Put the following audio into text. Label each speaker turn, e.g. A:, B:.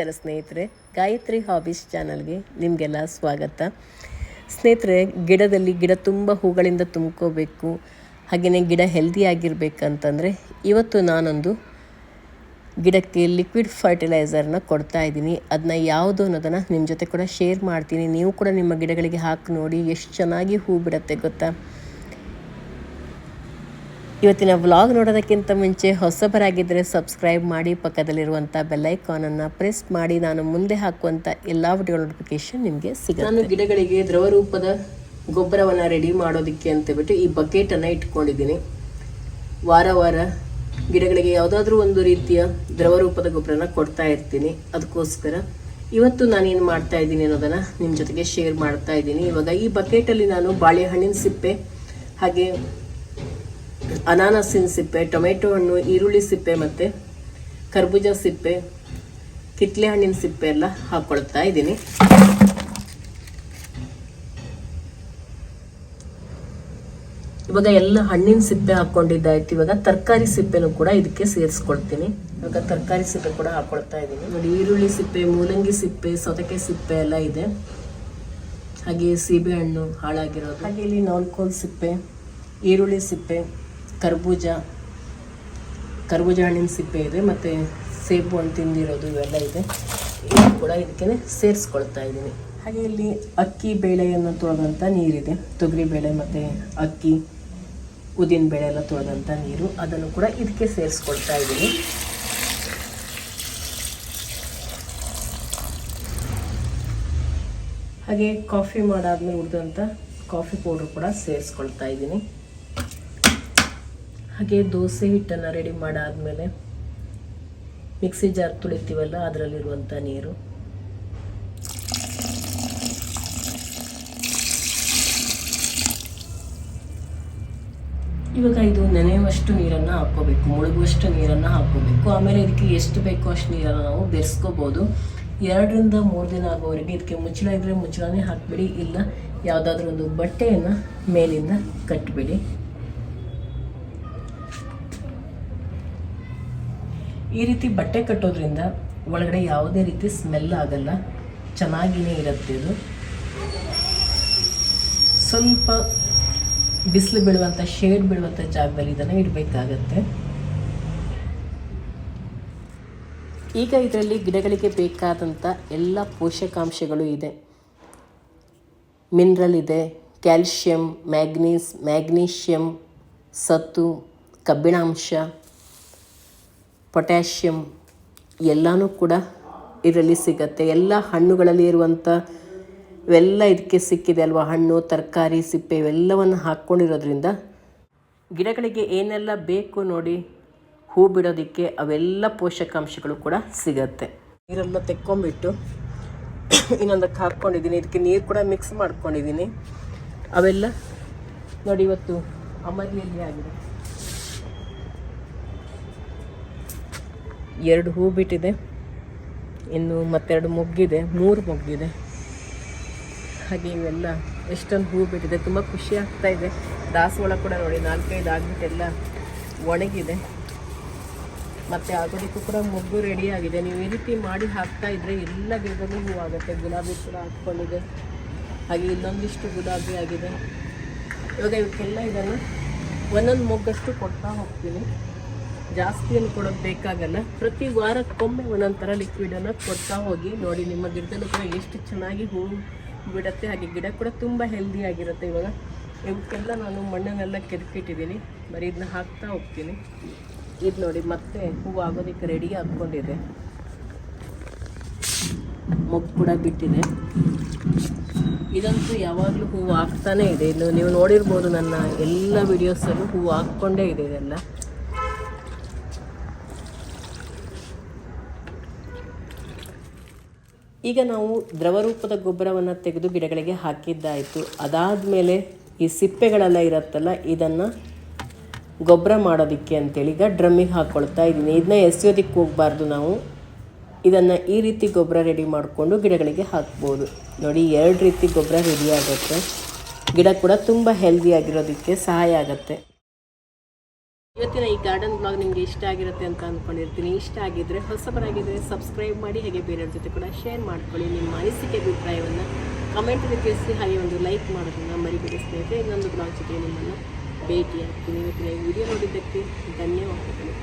A: ನಮಸ್ಕಾರ ಸ್ನೇಹಿತರೆ, ಗಾಯತ್ರಿ ಹಾಬೀಸ್ ಚಾನಲ್ಗೆ ನಿಮಗೆಲ್ಲ ಸ್ವಾಗತ. ಸ್ನೇಹಿತರೆ, ಗಿಡದಲ್ಲಿ ಗಿಡ ತುಂಬ ಹೂಗಳಿಂದ ತುಂಬ್ಕೋಬೇಕು ಹಾಗೆಯೇ ಗಿಡ ಹೆಲ್ದಿ ಆಗಿರಬೇಕಂತಂದರೆ ಇವತ್ತು ನಾನೊಂದು ಗಿಡಕ್ಕೆ ಲಿಕ್ವಿಡ್ ಫರ್ಟಿಲೈಸರ್ನ ಕೊಡ್ತಾ ಇದ್ದೀನಿ. ಅದನ್ನ ಯಾವುದು ಅನ್ನೋದನ್ನು ನಿಮ್ಮ ಜೊತೆ ಕೂಡ ಶೇರ್ ಮಾಡ್ತೀನಿ. ನೀವು ಕೂಡ ನಿಮ್ಮ ಗಿಡಗಳಿಗೆ ಹಾಕಿ ನೋಡಿ, ಎಷ್ಟು ಚೆನ್ನಾಗಿ ಹೂ ಬಿಡುತ್ತೆ ಗೊತ್ತಾ? ಇವತ್ತಿನ ವ್ಲಾಗ್ ನೋಡೋದಕ್ಕಿಂತ ಮುಂಚೆ ಹೊಸಬರಾಗಿದ್ದರೆ ಸಬ್ಸ್ಕ್ರೈಬ್ ಮಾಡಿ ಪಕ್ಕದಲ್ಲಿರುವಂಥ ಬೆಲ್ಲೈಕಾನನ್ನು ಪ್ರೆಸ್ ಮಾಡಿ. ನಾನು ಮುಂದೆ ಹಾಕುವಂಥ ಎಲ್ಲ ವಿಡಿಯೋ ನೋಟಿಫಿಕೇಶನ್ ನಿಮಗೆ ಸಿಗುತ್ತೆ. ನಾನು ಗಿಡಗಳಿಗೆ ದ್ರವ ರೂಪದ ಗೊಬ್ಬರವನ್ನು ರೆಡಿ ಮಾಡೋದಕ್ಕೆ ಅಂತೇಳ್ಬಿಟ್ಟು ಈ ಬಕೆಟನ್ನು ಇಟ್ಕೊಂಡಿದ್ದೀನಿ. ವಾರ ವಾರ ಗಿಡಗಳಿಗೆ ಯಾವುದಾದ್ರೂ ಒಂದು ರೀತಿಯ ದ್ರವ ರೂಪದ ಗೊಬ್ಬರನ ಕೊಡ್ತಾ ಇರ್ತೀನಿ. ಅದಕ್ಕೋಸ್ಕರ ಇವತ್ತು ನಾನೇನು ಮಾಡ್ತಾ ಇದ್ದೀನಿ ಅನ್ನೋದನ್ನು ನಿಮ್ಮ ಜೊತೆಗೆ ಶೇರ್ ಮಾಡ್ತಾ ಇದ್ದೀನಿ. ಇವಾಗ ಈ ಬಕೆಟಲ್ಲಿ ನಾನು ಬಾಳೆಹಣ್ಣಿನ ಸಿಪ್ಪೆ ಹಾಗೆ ಅನಾನಸಿನ ಸಿಪ್ಪೆ, ಟೊಮೆಟೊ ಹಣ್ಣು, ಈರುಳ್ಳಿ ಸಿಪ್ಪೆ ಮತ್ತು ಕರ್ಬೂಜ ಸಿಪ್ಪೆ, ಕಿತ್ಲೆ ಹಣ್ಣಿನ ಸಿಪ್ಪೆ ಎಲ್ಲ ಹಾಕ್ಕೊಳ್ತಾ ಇದ್ದೀನಿ. ಇವಾಗ ಎಲ್ಲ ಹಣ್ಣಿನ ಸಿಪ್ಪೆ ಹಾಕೊಂಡಿದ್ದಾಯ್ತು. ಇವಾಗ ತರಕಾರಿ ಸಿಪ್ಪೆನೂ ಕೂಡ ಇದಕ್ಕೆ ಸೇರಿಸ್ಕೊಳ್ತೀನಿ. ಇವಾಗ ತರಕಾರಿ ಸಿಪ್ಪೆ ಕೂಡ ಹಾಕ್ಕೊಳ್ತಾ ಇದ್ದೀನಿ. ನೋಡಿ, ಈರುಳ್ಳಿ ಸಿಪ್ಪೆ, ಮೂಲಂಗಿ ಸಿಪ್ಪೆ, ಸೌತೆಕಾಯಿ ಸಿಪ್ಪೆ ಎಲ್ಲ ಇದೆ. ಹಾಗೆ ಸೀಬೆ ಹಣ್ಣು ಹಾಳಾಗಿರೋದು. ಹಾಗೆ ಇಲ್ಲಿ ನಾಲ್ಕೋಲ್ ಸಿಪ್ಪೆ, ಈರುಳ್ಳಿ ಸಿಪ್ಪೆ ಕರ್ಬೂಜ ಕರ್ಬೂಜ ಹಣ್ಣಿನ ಸಿಪ್ಪೆ ಇದೆ, ಮತ್ತು ಸೇಬು ಹಣ್ಣು ತಿಂದಿರೋದು ಇವೆಲ್ಲ ಇದೆ. ಇದು ಕೂಡ ಇದಕ್ಕೆ ಸೇರಿಸ್ಕೊಳ್ತಾ ಇದ್ದೀನಿ. ಹಾಗೆ ಇಲ್ಲಿ ಅಕ್ಕಿ ಬೇಳೆಯನ್ನು ತೊಳೆದಂಥ ನೀರಿದೆ. ತೊಗರಿ ಬೇಳೆ ಮತ್ತು ಅಕ್ಕಿ, ಉದ್ದಿನ ಬೇಳೆ ಎಲ್ಲ ತೊಳೆದಂಥ ನೀರು, ಅದನ್ನು ಕೂಡ ಇದಕ್ಕೆ ಸೇರಿಸ್ಕೊಳ್ತಾ ಇದ್ದೀನಿ. ಹಾಗೆ ಕಾಫಿ ಮಾಡಾದ್ಮೇಲೆ ಉಳಿದಂಥ ಕಾಫಿ ಪೌಡ್ರ್ ಕೂಡ ಸೇರಿಸ್ಕೊಳ್ತಾ ಇದ್ದೀನಿ. ಹಾಗೆ ದೋಸೆ ಹಿಟ್ಟನ್ನು ರೆಡಿ ಮಾಡಾದಮೇಲೆ ಮಿಕ್ಸಿ ಜಾರ್ ತುಳಿತೀವಲ್ಲ ಅದರಲ್ಲಿರುವಂಥ ನೀರು. ಇವಾಗ ಇದು ನೆನೆಯುವಷ್ಟು ನೀರನ್ನು ಹಾಕ್ಕೋಬೇಕು, ಮುಳುಗುವಷ್ಟು ನೀರನ್ನು ಹಾಕ್ಕೋಬೇಕು. ಆಮೇಲೆ ಇದಕ್ಕೆ ಎಷ್ಟು ಬೇಕೋ ಅಷ್ಟು ನೀರನ್ನು ನಾವು ಬೆರೆಸ್ಕೋಬೋದು. ಎರಡರಿಂದ ಮೂರು ದಿನ ಆಗೋವರೆಗೆ ಇದಕ್ಕೆ ಮುಚ್ಚಳ ಇದ್ದರೆ ಮುಚ್ಚಳನೇ ಹಾಕಿಬಿಡಿ, ಇಲ್ಲ ಯಾವುದಾದ್ರೂ ಒಂದು ಬಟ್ಟೆಯನ್ನು ಮೇಲಿಂದ ಕಟ್ಟಿಬಿಡಿ ಈ ರೀತಿ ಬಟ್ಟೆ ಕಟ್ಟೋದ್ರಿಂದ ಒಳಗಡೆ ಯಾವುದೇ ರೀತಿ ಸ್ಮೆಲ್ ಆಗಲ್ಲ. ಚೆನ್ನಾಗಿಯೇ ಇರುತ್ತೆ ಇದು. ಸ್ವಲ್ಪ ಬಿಸಿಲು ಬೀಳುವಂಥ ಶೇಡ್ ಬೀಳುವಂಥ ಜಾಗದಲ್ಲಿ ಇದನ್ನು ಇಡಬೇಕಾಗತ್ತೆ. ಈಗ ಇದರಲ್ಲಿ ಗಿಡಗಳಿಗೆ ಬೇಕಾದಂಥ ಎಲ್ಲ ಪೋಷಕಾಂಶಗಳು ಇದೆ. ಮಿನರಲ್ ಇದೆ ಕ್ಯಾಲ್ಶಿಯಂ ಮ್ಯಾಗ್ನೀಸ್ ಮ್ಯಾಗ್ನೀಷಿಯಂ ಸತ್ತು, ಕಬ್ಬಿಣಾಂಶ. ಪೊಟ್ಯಾಷಿಯಮ್ ಎಲ್ಲನೂ ಕೂಡ ಇದರಲ್ಲಿ ಸಿಗತ್ತೆ. ಎಲ್ಲ ಹಣ್ಣುಗಳಲ್ಲಿ ಇರುವಂಥ ಇವೆಲ್ಲ ಇದಕ್ಕೆ ಸಿಕ್ಕಿದೆ ಅಲ್ವಾ? ಹಣ್ಣು, ತರಕಾರಿ, ಸಿಪ್ಪೆ ಇವೆಲ್ಲವನ್ನು ಹಾಕ್ಕೊಂಡಿರೋದ್ರಿಂದ ಗಿಡಗಳಿಗೆ ಏನೆಲ್ಲ ಬೇಕು ನೋಡಿ ಹೂ ಬಿಡೋದಕ್ಕೆ ಅವೆಲ್ಲ ಪೋಷಕಾಂಶಗಳು ಕೂಡ ಸಿಗತ್ತೆ. ನೀರೆಲ್ಲ ತೆಕ್ಕೊಂಬಿಟ್ಟು ಇನ್ನೊಂದಕ್ಕೆ ಹಾಕ್ಕೊಂಡಿದ್ದೀನಿ. ಇದಕ್ಕೆ ನೀರು ಕೂಡ ಮಿಕ್ಸ್ ಮಾಡ್ಕೊಂಡಿದ್ದೀನಿ. ಅವೆಲ್ಲ ನೋಡಿ ಇವತ್ತು ಅಮಲಿಯಲ್ಲಿ ಆಗಿದೆ. ಎರಡು ಹೂ ಬಿಟ್ಟಿದೆ. ಇನ್ನು ಮತ್ತೆರಡು ಮೊಗ್ಗಿದೆ. ಮೂರು ಮೊಗ್ಗಿದೆ. ಹಾಗೆ ಇವೆಲ್ಲ ಎಷ್ಟೊಂದು ಹೂ ಬಿಟ್ಟಿದೆ. ತುಂಬ ಖುಷಿ ಆಗ್ತಾ ಇದೆ. ದಾಸವಾಳ ಕೂಡ ನೋಡಿ, ನಾಲ್ಕೈದು ಆಗ್ಬಿಟ್ಟೆಲ್ಲ ಒಣಗಿದೆ. ಮತ್ತು ಆಗೋದಕ್ಕೂ ಕೂಡ ಮೊಗ್ಗು ರೆಡಿ ಆಗಿದೆ. ನೀವು ಈ ರೀತಿ ಮಾಡಿ ಹಾಕ್ತಾ ಇದ್ದರೆ ಎಲ್ಲ ಗಿಡದಲ್ಲೂ ಹೂ ಆಗುತ್ತೆ. ಗುಲಾಬಿ ಕೂಡ ಹಾಕ್ಕೊಂಡಿದೆ. ಹಾಗೆ ಇನ್ನೊಂದಿಷ್ಟು ಗುಲಾಬಿ ಆಗಿದೆ. ಇವಾಗ ಇವಕ್ಕೆಲ್ಲ ಇದನ್ನು ಒಂದೊಂದು ಮೊಗ್ಗಷ್ಟು ಕೊಡ್ತಾ ಹೋಗ್ತೀನಿ. ಜಾಸ್ತಿಯನ್ನು ಕೊಡೋದು ಬೇಕಾಗಲ್ಲ ಪ್ರತಿ ವಾರಕ್ಕೊಮ್ಮೆ ಥರ ಲಿಕ್ವಿಡನ್ನು ಕೊಡ್ತಾ ಹೋಗಿ ನೋಡಿ, ನಿಮ್ಮ ಗಿಡದಲ್ಲಿ ಕೂಡ ಎಷ್ಟು ಚೆನ್ನಾಗಿ ಹೂ ಬಿಡುತ್ತೆ, ಹಾಗೆ ಗಿಡ ಕೂಡ ತುಂಬ ಹೆಲ್ದಿ ಆಗಿರುತ್ತೆ ಇವಾಗ. ಇವಕ್ಕೆಲ್ಲ ನಾನು ಮಣ್ಣನ್ನೆಲ್ಲ ಕೆದಕಿಟ್ಟಿದ್ದೀನಿ ಬರೀ ಇದನ್ನ ಹಾಕ್ತಾ ಹೋಗ್ತೀನಿ. ಇದು ನೋಡಿ, ಮತ್ತೆ ಹೂವು ಆಗೋದಕ್ಕೆ ರೆಡಿ ಹಾಕ್ಕೊಂಡಿದೆ ಮೊಗ್ಗು ಕೂಡ ಬಿಟ್ಟಿದೆ. ಇದಂತೂ ಯಾವಾಗಲೂ ಹೂವು ಆಗ್ತಾನೆ ಇದೆ. ಇನ್ನು ನೀವು ನೋಡಿರ್ಬೋದು ನನ್ನ ಎಲ್ಲ ವಿಡಿಯೋಸಲ್ಲೂ ಹೂವು ಹಾಕ್ಕೊಂಡೇ ಇದೆ ಇದೆಲ್ಲ. ಈಗ ನಾವು ದ್ರವರೂಪದ ಗೊಬ್ಬರವನ್ನು ತೆಗೆದು ಗಿಡಗಳಿಗೆ ಹಾಕಿದ್ದಾಯಿತು. ಅದಾದ ಮೇಲೆ ಈ ಸಿಪ್ಪೆಗಳೆಲ್ಲ ಇರುತ್ತಲ್ಲ, ಇದನ್ನು ಗೊಬ್ಬರ ಮಾಡೋದಕ್ಕೆ ಅಂತೇಳಿ ಈಗ ಡ್ರಮ್ಮಿಗೆ ಹಾಕ್ಕೊಳ್ತಾ ಇದ್ದೀನಿ. ಇದನ್ನ ಎಸೆಯೋದಕ್ಕೆ ಹೋಗಬಾರ್ದು ನಾವು. ಇದನ್ನು ಈ ರೀತಿ ಗೊಬ್ಬರ ರೆಡಿ ಮಾಡಿಕೊಂಡು ಗಿಡಗಳಿಗೆ ಹಾಕ್ಬೋದು. ನೋಡಿ, ಎರಡು ರೀತಿ ಗೊಬ್ಬರ ರೆಡಿ ಆಗುತ್ತೆ. ಗಿಡ ಕೂಡ ತುಂಬ ಹೆಲ್ದಿ ಆಗಿರೋದಕ್ಕೆ ಸಹಾಯ ಆಗುತ್ತೆ. ಇವತ್ತಿನ ಈ ಗಾರ್ಡನ್ ಬ್ಲಾಗ್ ನಿಮಗೆ ಇಷ್ಟ ಆಗಿರುತ್ತೆ ಅಂತ ಅಂದ್ಕೊಂಡಿರ್ತೀನಿ ಇಷ್ಟ ಆಗಿದ್ರೆ ಹೊಸಬರಾಗಿದ್ದರೆ ಸಬ್ಸ್ಕ್ರೈಬ್ ಮಾಡಿ, ಹಾಗೆ ಬೇರೆಯವ್ರ ಜೊತೆ ಕೂಡ ಶೇರ್ ಮಾಡ್ಕೊಳ್ಳಿ. ನಿಮ್ಮ ಅನಿಸಿಕೆ, ಅಭಿಪ್ರಾಯವನ್ನು ಕಮೆಂಟಲ್ಲಿ ತಿಳಿಸಿ, ಹಾಗೆ ಒಂದು ಲೈಕ್ ಮಾಡೋದನ್ನು ಮರಿಬೇಡಿ ಸ್ನೇಹಿತರೆ. ಇನ್ನೊಂದು ಬ್ಲಾಗ್ ಜೊತೆ ನಿಮ್ಮನ್ನು ಭೇಟಿ ಆಗ್ತೀನಿ ಇವತ್ತಿನ ಈ ವಿಡಿಯೋ ನೋಡಿದ್ದಕ್ಕೆ ಧನ್ಯವಾದಗಳು.